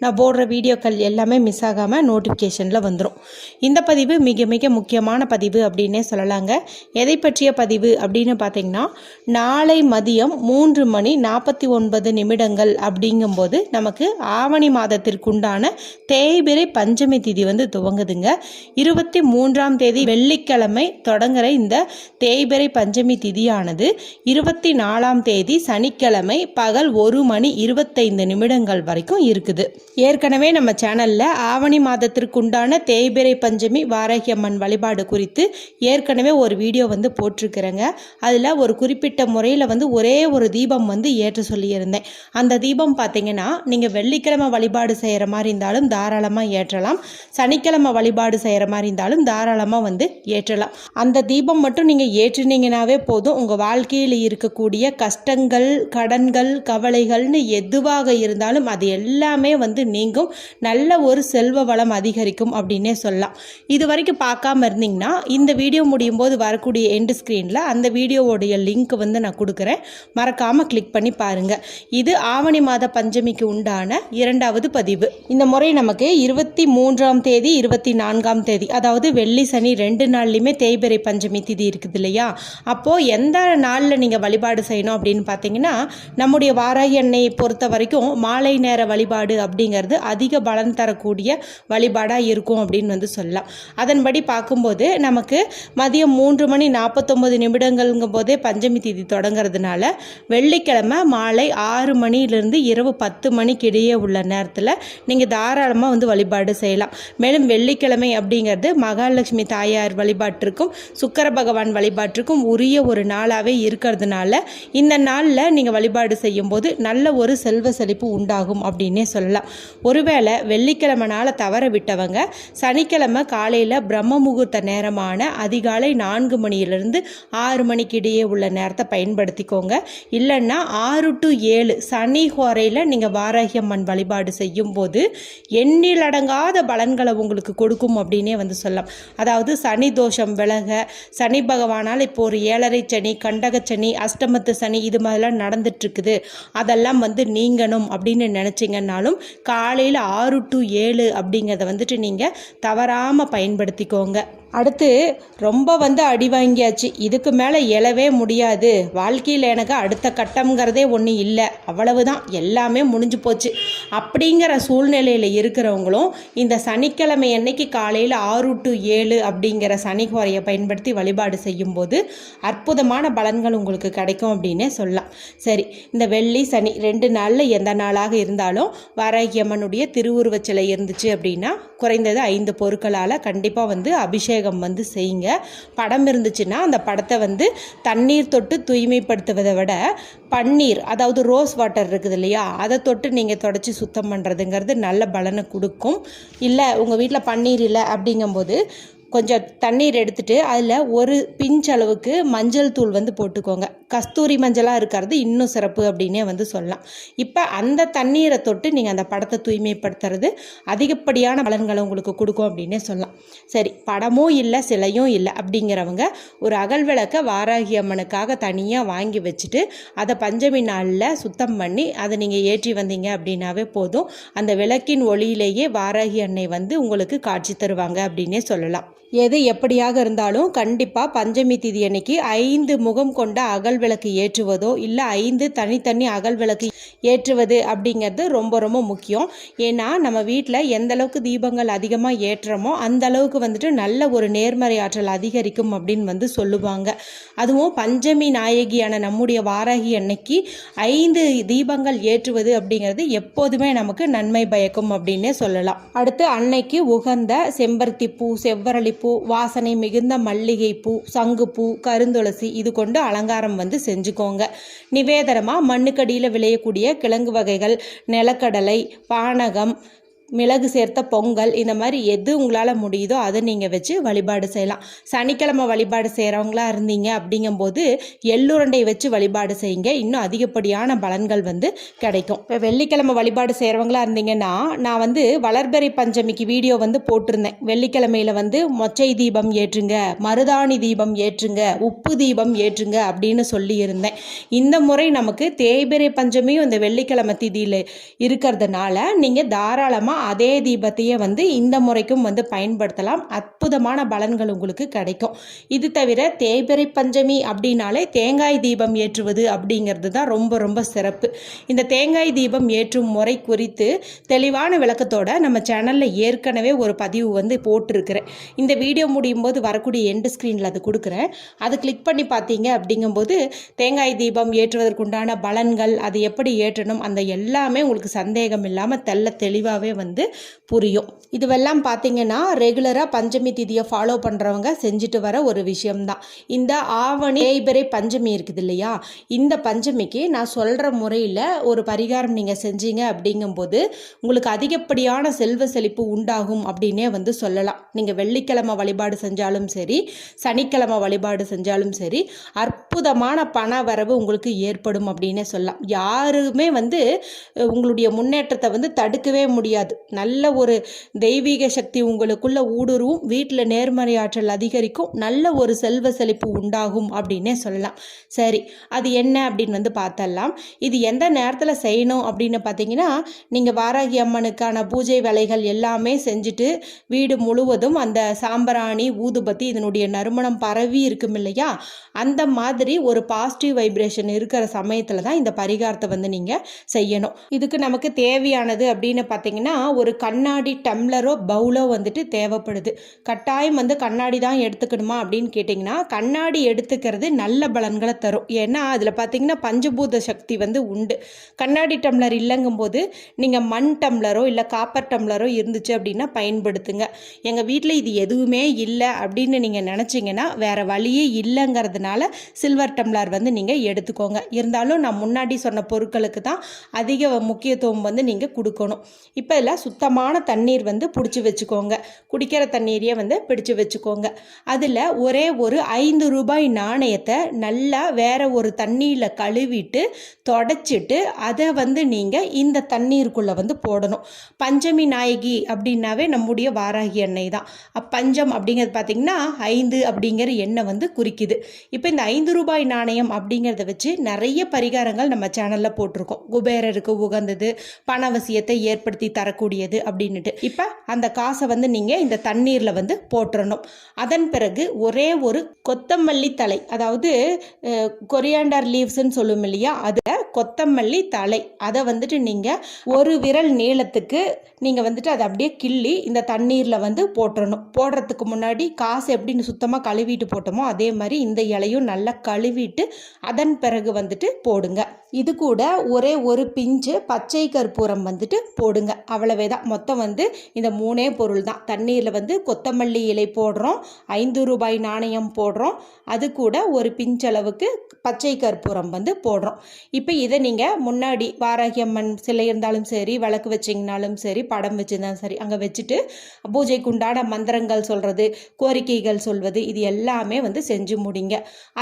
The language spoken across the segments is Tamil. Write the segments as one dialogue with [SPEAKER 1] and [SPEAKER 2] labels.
[SPEAKER 1] நான் போடுற வீடியோக்கள் எல்லாமே மிஸ் ஆகாமல் நோட்டிஃபிகேஷனில் வந்துடும் இந்த பதிவு மிக மிக முக்கியமான பதிவு அப்படின்னே சொல்லலாங்க. எதை பற்றிய பதிவு அப்படின்னு பார்த்தீங்கன்னா நாளை மதியம் மூன்று மணி நாற்பத்தி ஒன்பது நிமிடங்கள் அப்படிங்கும்போது நமக்கு ஆவணி மாதத்திற்குண்டான தேய்பிரை பஞ்சமி திதி வந்து துவங்குதுங்க. இருபத்தி மூன்றாம் தேதி வெள்ளிக்கிழமை தொடங்குற இந்த தேய்பிரை பஞ்சமி திதியானது இருபத்தி நாலாம் தேதி சனிக்கிழமை பகல் ஒரு மணி இருபத்தைந்து நிமிடங்கள் வரைக்கும் இருக்குது. ஏற்கனவே நம்ம சேனலில் ஆவணி மாதத்திற்குண்டான தேய்பிரை பஞ்சமி வாராகி அம்மன் வழிபாடு குறித்து ஏற்கனவே ஒரு வீடியோ வந்து போட்டிருக்கிறேங்க. அதில் ஒரு குறிப்பிட்ட முறையில் வந்து ஒரே ஒரு தீபம் வந்து ஏற்ற சொல்லியிருந்தேன். அந்த தீபம் பார்த்தீங்கன்னா நீங்கள் வெள்ளிக்கிழமை வழிபாடு செய்கிற மாதிரி இருந்தாலும் தாராளமாக ஏற்றலாம். சனிக்கிழமை வழிபாடு செய்கிற மாதிரி இருந்தாலும் தாராளமாக வந்து ஏற்றலாம். அந்த தீபம் மட்டும் நீங்கள் ஏற்றினீங்கனாவே போதும். உங்கள் வாழ்க்கையில் இருக்கக்கூடிய கஷ்டங்கள் கடன்கள் கவலைகள்னு எதுவாக இருந்தாலும் அது எல்லாமே வந்து நீங்கும். நல்ல ஒரு செல்வ வளம் அதிகரிக்கும் அப்படின்னே சொல்லலாம். இது வரைக்கும் பார்க்காம இருந்தீங்கன்னா இந்த வீடியோ முடியும் போது வரக்கூடிய எண்டு ஸ்க்ரீனில் அந்த வீடியோவோடைய லிங்க் வந்து நான் கொடுக்குறேன். மறக்காமல் கிளிக் பண்ணி பாருங்கள் இது ஆவணி மாத பஞ்சமிக்கு உண்டான இரண்டாவது பதிவு. இந்த முறை நமக்கு இருபத்தி மூன்றாம் தேதி இருபத்தி நான்காம் தேதி அதாவது வெள்ளி சனி ரெண்டு நாள்லையுமே தேய்பிரை பஞ்சமி திதி இருக்குது இல்லையா? அப்போது எந்த நாளில் நீங்கள் வழிபாடு செய்யணும் அப்படின்னு பார்த்தீங்கன்னா நம்முடைய வாராகி எண்ணெயை பொறுத்த வரைக்கும் மாலை நேர வழிபாடு அப்படிங்கிறது அதிக பலன் தரக்கூடிய வழிபாடாக இருக்கும் அப்படின்னு வந்து சொல்லலாம். அதன்படி பார்க்கும்போது நமக்கு மதியம் மூன்று மணி நாற்பத்தொம்பது நிமிடங்கள்ங்கும் போதே பஞ்சமி திதி தொடங்குறதுனால வெள்ளிக்கிழமை மாலை ஆறு மணியிலிருந்து இரவு பத்து மணிக்கு இடையே உள்ள நேரத்தில் நீங்கள் தாராளமாக வந்து வழிபாடு செய்யலாம். மேலும் வெள்ளிக்கிழமை அப்படிங்கிறது மகாலட்சுமி தாயார் வழிபாட்டிற்கும் சுக்கர பகவான் வழிபாட்டிற்கும் உரிய ஒரு நாளாகவே இருக்கிறதுனால இந்த நாளில் நீங்கள் வழிபாடு செய்யும்போது நல்ல ஒரு செல்வ செழிப்பு உண்டாகும் அப்படின்னே சொல்லலாம். ஒருவேளை வெள்ளிக்கிழமை நாளை தவற விட்டவங்க சனிக்கிழமை காலையில் பிரம்ம முகூர்த்த நேரமான அதிகாலை நான்கு மணியிலிருந்து ஆறு மணிக்கு இடையே உள்ள நேரத்தை பயன்படுத்திக்கோங்க. இல்லைன்னா ஆறு டு ஏழு சனி ஹோரையில் நீங்கள் வாராகியம்மன் வழிபாடு வழிபாடு செய்யும்போது எண்ணிலடங்காத பலன்களை உங்களுக்கு கொடுக்கும் அப்படின்னே வந்து சொல்லலாம். அதாவது சனி தோஷம் விலக சனி பகவானால் இப்போ ஒரு ஏழரை சனி கண்டக சனி அஷ்டமத்து சனி இது மாதிரிலாம் நடந்துட்டு இருக்குது. அதெல்லாம் வந்து நீங்கணும் அப்படின்னு நினச்சிங்கன்னாலும் காலையில் ஆறு டு ஏழு அப்படிங்கிறத வந்துட்டு நீங்கள் தவறாமல் பயன்படுத்திக்கோங்க. அடுத்து ரொம்ப வந்து அடி வாங்கியாச்சு. இதுக்கு மேலே எழவே முடியாது. வாழ்க்கையில் எனக்கு அடுத்த கட்டம்ங்கிறதே ஒன்றும் இல்லை. அவ்வளவுதான். எல்லாமே முடிஞ்சு போச்சு. அப்படிங்கிற சூழ்நிலையில் இருக்கிறவங்களும் இந்த சனிக்கிழமை அன்னைக்கு காலையில் ஆறு டு ஏழு அப்படிங்கிற சனி குறையை பயன்படுத்தி வழிபாடு செய்யும்போது அற்புதமான பலன்கள் உங்களுக்கு கிடைக்கும் அப்படின்னே சொல்லலாம். சரி இந்த வெள்ளி சனி ரெண்டு நாளில் எந்த நாளாக இருந்தாலும் வாராகி திருவுருவச்சிலை திருவுருவச் சிலை இருந்துச்சு அப்படின்னா குறைந்தது ஐந்து பொருட்களால் கண்டிப்பாக வந்து அபிஷேகம் வந்து செய்யுங்க. படம் இருந்துச்சுன்னா அந்த படத்தை வந்து தண்ணீர் தொட்டு தூய்மைப்படுத்துவதை விட பன்னீர் அதாவது ரோஸ் வாட்டர் இருக்குது இல்லையா அதை தொட்டு நீங்கள் தொடச்சி சுத்தம் பண்ணுறதுங்கிறது நல்ல பலனை கொடுக்கும். இல்லை உங்கள் வீட்டில் பன்னீர் இல்லை அப்படிங்கும்போது கொஞ்சம் தண்ணீர் எடுத்துகிட்டு அதில் ஒரு பிஞ்ச் அளவுக்கு மஞ்சள் தூள் வந்து போட்டுக்கோங்க. கஸ்தூரி மஞ்சளாக இருக்கிறது இன்னும் சிறப்பு அப்படின்னே வந்து சொல்லலாம். இப்போ அந்த தண்ணீரை தொட்டு நீங்கள் அந்த படத்தை தூய்மைப்படுத்துறது அதிகப்படியான பலன்களை உங்களுக்கு கொடுக்கும் அப்படின்னே சொல்லலாம். சரி படமும் இல்லை சிலையும் இல்லை அப்படிங்கிறவங்க ஒரு அகல் விளக்கை வாராகி அம்மனுக்காக தனியாக வாங்கி வச்சுட்டு அதை பஞ்சமி நாளில் சுத்தம் பண்ணி அதை நீங்கள் ஏற்றி வந்தீங்க அப்படின்னாவே போதும். அந்த விளக்கின் ஒளியிலேயே வாராகி அன்னை வந்து உங்களுக்கு காட்சி தருவாங்க அப்படின்னே சொல்லலாம். எது எப்படியாக இருந்தாலும் கண்டிப்பாக பஞ்சமி திதி அன்னைக்கு ஐந்து முகம் கொண்ட அகல் விளக்கு ஏற்றுவதோ இல்லை ஐந்து தனித்தனி அகல் விளக்கு ஏற்றுவது அப்படிங்கிறது ரொம்ப ரொம்ப முக்கியம். ஏன்னா நம்ம வீட்டில் எந்த அளவுக்கு தீபங்கள் அதிகமாக ஏற்றுறோமோ அந்த அளவுக்கு வந்துட்டு நல்ல ஒரு நேர்மறை ஆற்றல் அதிகரிக்கும் அப்படின்னு வந்து சொல்லுவாங்க. அதுவும் பஞ்சமி நாயகியான நம்முடைய வாராகி அன்னைக்கு ஐந்து தீபங்கள் ஏற்றுவது அப்படிங்கிறது எப்போதுமே நமக்கு நன்மை பயக்கும் அப்படின்னே சொல்லலாம். அடுத்து அன்னைக்கு உகந்த செம்பருத்தி பூ செவ்வரளி பூ வாசனை மிகுந்த மல்லிகை பூ சங்குப்பூ கருந்துளசி இது கொண்டு அலங்காரம் வந்து செஞ்சுக்கோங்க. நிவேதனமாக மண்ணுக்கடியில் விளையக்கூடிய கிழங்கு வகைகள் நிலக்கடலை பானகம் மிளகு சேர்த்த பொங்கல் இந்த மாதிரி எது உங்களால் முடியுதோ அதை நீங்கள் வச்சு வழிபாடு செய்யலாம். சனிக்கிழமை வழிபாடு செய்கிறவங்களா இருந்தீங்க அப்படிங்கும்போது எள்ளுருண்டை வச்சு வழிபாடு செய்யுங்க. இன்னும் அதிகப்படியான பலன்கள் வந்து கிடைக்கும். இப்போ வெள்ளிக்கிழமை வழிபாடு செய்கிறவங்களா இருந்தீங்கன்னா நான் வந்து வளர்பெறை பஞ்சமிக்கு வீடியோ வந்து போட்டிருந்தேன். வெள்ளிக்கிழமையில் வந்து மொச்சை தீபம் ஏற்றுங்க மருதாணி தீபம் ஏற்றுங்க உப்பு தீபம் ஏற்றுங்க அப்படின்னு சொல்லியிருந்தேன். இந்த முறை நமக்கு தேய்பிறை பஞ்சமியும் இந்த வெள்ளிக்கிழமை திதியில் இருக்கிறதுனால நீங்கள் தாராளமாக அதே தீபத்தையே வந்து இந்த முறைக்கும் வந்து பயன்படுத்தலாம். அற்புதமான பலன்கள் உங்களுக்கு கிடைக்கும். இது தவிர தேய்பிறை பஞ்சமி அப்படின்னாலே தேங்காய் தீபம் ஏற்றுவது அப்படிங்கிறது தான் ரொம்ப ரொம்ப சிறப்பு. இந்த தேங்காய் தீபம் ஏற்றும் முறை குறித்து தெளிவான விளக்கத்தோட நம்ம சேனலில் ஏற்கனவே ஒரு பதிவு வந்து போட்டிருக்கிறேன். இந்த வீடியோ முடியும் போது வரக்கூடிய எண்டு ஸ்க்ரீனில் அது கொடுக்குறேன். அது கிளிக் பண்ணி பார்த்தீங்க அப்படிங்கும்போது தேங்காய் தீபம் ஏற்றுவதற்குண்டான பலன்கள் அது எப்படி ஏற்றணும் அந்த எல்லாமே உங்களுக்கு சந்தேகம் இல்லாமல் தெள்ள தெளிவாகவே வந்து புரியும். இதுவெல்லாம் பார்த்தீங்கன்னா ரெகுலராக பஞ்சமி திதியை ஃபாலோ பண்ணுறவங்க செஞ்சுட்டு வர ஒரு விஷயம்தான். இந்த ஆவணி தேய்பிறை பஞ்சமி இருக்குது இல்லையா? இந்த பஞ்சமிக்கு நான் சொல்கிற முறையில் ஒரு பரிகாரம் நீங்கள் செஞ்சீங்க அப்படிங்கும்போது உங்களுக்கு அதிகப்படியான செல்வ செழிப்பு உண்டாகும் அப்படின்னே வந்து சொல்லலாம். நீங்கள் வெள்ளிக்கிழமை வழிபாடு செஞ்சாலும் சரி சனிக்கிழமை வழிபாடு செஞ்சாலும் சரி அற்புதமான பண வரவு உங்களுக்கு ஏற்படும் அப்படின்னே சொல்லலாம். யாருமே வந்து உங்களுடைய முன்னேற்றத்தை வந்து தடுக்கவே முடியாது. நல்ல ஒரு தெய்வீக சக்தி உங்களுக்குள்ள ஊடுருவும். வீட்டில் நேர்மறை ஆற்றல் அதிகரிக்கும். நல்ல ஒரு செல்வ செழிப்பு உண்டாகும் அப்படின்னே சொல்லலாம். சரி அது என்ன அப்படின்னு வந்து பார்த்தரலாம் இது எந்த நேரத்தில் செய்யணும் அப்படின்னு பார்த்தீங்கன்னா நீங்கள் வாராகி அம்மனுக்கான பூஜை வேலைகள் எல்லாமே செஞ்சுட்டு வீடு முழுவதும் அந்த சாம்பராணி ஊதுபத்தி இதனுடைய நறுமணம் பரவி இருக்கும் இல்லையா? அந்த மாதிரி ஒரு பாசிட்டிவ் வைப்ரேஷன் இருக்கிற சமயத்தில் தான் இந்த பரிகாரத்தை வந்து நீங்கள் செய்யணும். இதுக்கு நமக்கு தேவையானது அப்படின்னு பார்த்தீங்கன்னா ஒரு கண்ணாடி டம்ளரோ பவுலோ வந்துட்டு தேவைப்படுது. கட்டாயம் வந்து கண்ணாடி தான் எடுத்துக்கணுமா அப்படின்னு கேட்டிங்கன்னா கண்ணாடி எடுத்துக்கிறது நல்ல பலன்களை தரும். ஏன்னா அதில் பார்த்தீங்கன்னா பஞ்சபூத சக்தி வந்து உண்டு. கண்ணாடி டம்ளர் இல்லைங்கும்போது நீங்கள் மண் டம்ளரோ இல்லை காப்பர் டம்ளரோ இருந்துச்சு அப்படின்னா பயன்படுத்துங்க. எங்கள் வீட்டில் இது எதுவுமே இல்லை அப்படின்னு நீங்கள் நினச்சிங்கன்னா வேறு வழியே இல்லைங்கிறதுனால சில்வர் டம்ளர் வந்து நீங்கள் எடுத்துக்கோங்க. இருந்தாலும் நான் முன்னாடி சொன்ன பொருட்களுக்கு தான் அதிக முக்கியத்துவம் வந்து நீங்கள் கொடுக்கணும். இப்போ இதில் சுத்தமான தண்ணீர் வந்து பிடிச்சி வச்சுக்கோங்க. குடிக்கிற தண்ணீரையே வந்து பிடிச்சி வச்சுக்கோங்க. அதில் ஒரே ஒரு ஐந்து ரூபாய் நாணயத்தை நல்லா வேற ஒரு தண்ணியில் கழுவிட்டு தொடச்சிட்டு அதை வந்து நீங்கள் இந்த தண்ணீருக்குள்ளே வந்து போடணும். பஞ்சமி நாயகி அப்படின்னாவே நம்முடைய வாராகி எண்ணெய் தான். அப்பஞ்சம் அப்படிங்கிறது பார்த்திங்கன்னா ஐந்து அப்படிங்கிற எண்ணெய் வந்து குறிக்குது. இப்போ இந்த ஐந்து ரூபாய் நாணயம் அப்படிங்கிறத வச்சு நிறைய பரிகாரங்கள் நம்ம சேனலில் போட்டிருக்கோம். குபேரருக்கு உகந்தது பணவசியத்தை ஏற்படுத்தி வரக்கூடியது அப்படின்னுட்டு. இப்போ அந்த காசை வந்து நீங்கள் இந்த தண்ணீரில் வந்து போட்டுறணும். அதன் பிறகு ஒரே ஒரு கொத்தமல்லி தலை அதாவது கொரியாண்டர் லீவ்ஸ்ன்னு சொல்லுவோம் இல்லையா? அதில் கொத்தமல்லி தலை அதை வந்துட்டு நீங்கள் ஒரு விரல் நீளத்துக்கு நீங்கள் வந்துட்டு அதை அப்படியே கிள்ளி இந்த தண்ணீரில் வந்து போட்டுறணும். போடுறதுக்கு முன்னாடி காசு எப்படின்னு சுத்தமாக கழுவிட்டு போட்டோமோ அதே மாதிரி இந்த இலையும் நல்லா கழுவிட்டு அதன் பிறகு வந்துட்டு போடுங்க. இது கூட ஒரே ஒரு பிஞ்சு பச்சை கற்பூரம் வந்துட்டு போடுங்க. அவ்வளவே தான் மொத்தம் வந்து இந்த மூணே பொருள் தான். தண்ணீரில் வந்து கொத்தமல்லி இலை போடுறோம் ஐந்து ரூபாய் நாணயம் போடுறோம் அது கூட ஒரு பிஞ்சளவுக்கு பச்சை கற்பூரம் வந்து போடுறோம். இப்போ இதை நீங்கள் முன்னாடி வாராகியம்மன் சிலை இருந்தாலும் சரி விளக்கு வச்சிங்கனாலும் சரி படம் வச்சுருந்தாலும் சரி அங்கே வச்சுட்டு பூஜைக்கு உண்டான மந்திரங்கள் சொல்கிறது கோரிக்கைகள் சொல்வது இது எல்லாமே வந்து செஞ்சு முடிங்க.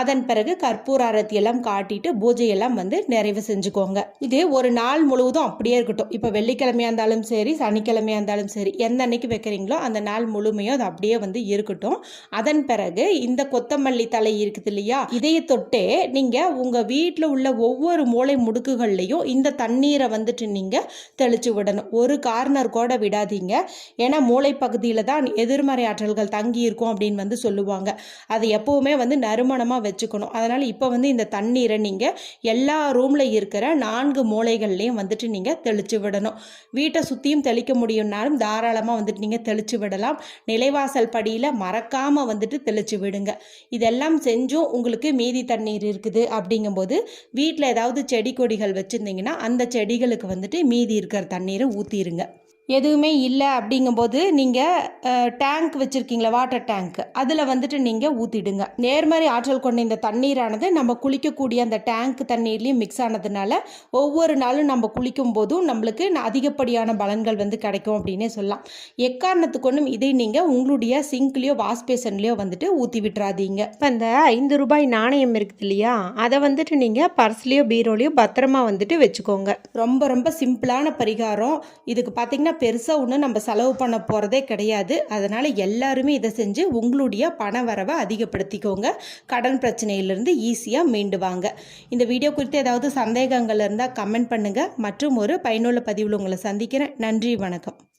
[SPEAKER 1] அதன் பிறகு கற்பூர அரத்தி எல்லாம் காட்டிட்டு பூஜையெல்லாம் வந்து நிறைவு செஞ்சுக்கோங்க. இது ஒரு நாள் முழுவதும் அப்படியே இருக்கட்டும். இப்போ வெள்ளிக்கிழமையாக இருந்தாலும் சரி சரி சனிக்கிழமையாக இருந்தாலும் சரி எந்த அன்னைக்கு வைக்கிறீங்களோ அந்த நாள் முழுமையும் அது அப்படியே வந்து இருக்கட்டும். அதன் பிறகு இந்த கொத்தமல்லி தலை இருக்குது இல்லையா? இதைய தொட்டே நீங்கள் உங்கள் வீட்டில் உள்ள ஒவ்வொரு மூளை முடுக்குகள்லையும் இந்த தண்ணீரை வந்துட்டு நீங்கள் தெளிச்சு விடணும். ஒரு கார்னர் கூட விடாதீங்க. ஏன்னா மூளை பகுதியில் தான் எதிர்மறை ஆற்றல்கள் தங்கி இருக்கும் அப்படின்னு வந்து சொல்லுவாங்க. அது எப்போவுமே வந்து நறுமணமாக வச்சுக்கணும். அதனால் இப்போ வந்து இந்த தண்ணீரை நீங்கள் எல்லா ரூமில் இருக்கிற நான்கு மூளைகள்லையும் வந்துட்டு நீங்கள் தெளிச்சு விடணும். வீட்டை சுற்றி சுற்றியும் தெளிக்க முடியும்னாலும் தாராளமாக வந்துட்டு நீங்கள் தெளித்து விடலாம். நிலைவாசல் படியில் மறக்காமல் வந்துட்டு தெளித்து விடுங்க. இதெல்லாம் செஞ்சும் உங்களுக்கு மீதி தண்ணீர் இருக்குது அப்படிங்கும்போது வீட்டில் ஏதாவது செடி கொடிகள் வச்சுருந்தீங்கன்னா அந்த செடிகளுக்கு வந்துட்டு மீதி இருக்கிற தண்ணீரை ஊற்றிடுங்க எதுவுமே இல்லை அப்படிங்கும்போது நீங்கள் டேங்க் வச்சுருக்கீங்களா வாட்டர் டேங்க் அதில் வந்துட்டு நீங்கள் ஊற்றிடுங்க நேர்மறை ஆற்றல் கொண்ட இந்த தண்ணீரானது நம்ம குளிக்கக்கூடிய அந்த டேங்க் தண்ணீர்லேயும் மிக்ஸ் ஆனதுனால ஒவ்வொரு நாளும் நம்ம குளிக்கும் போதும் நம்மளுக்கு அதிகப்படியான பலன்கள் வந்து கிடைக்கும் அப்படின்னே சொல்லலாம். எக்காரணத்துக்கு ஒன்றும் இதை நீங்கள் உங்களுடைய சிங்க்லேயோ வாஷ் பேசன்லேயோ வந்துட்டு ஊற்றி விட்டுறாதீங்க. இப்போ இந்த ஐந்து ரூபாய் நாணயம் இருக்குது இல்லையா? அதை வந்துட்டு நீங்கள் பர்ஸ்லேயோ பீரோலையோ பத்திரமா வந்துட்டு வச்சுக்கோங்க. ரொம்ப ரொம்ப சிம்பிளான பரிகாரம். இதுக்கு பார்த்தீங்கன்னா பெருசாக ஒன்றும் நம்ம செலவு பண்ண போகிறதே கிடையாது. அதனால் எல்லாருமே இதை செஞ்சு உங்களுடைய பண வரவை அதிகப்படுத்திக்கோங்க. கடன் பிரச்சனையிலிருந்து ஈஸியாக மீண்டு வாங்க இந்த வீடியோ குறித்து ஏதாவது சந்தேகங்கள் இருந்தால் கமெண்ட் பண்ணுங்கள் மற்றும் ஒரு பயனுள்ள பதிவில் உங்களை சந்திக்கிறேன். நன்றி வணக்கம்.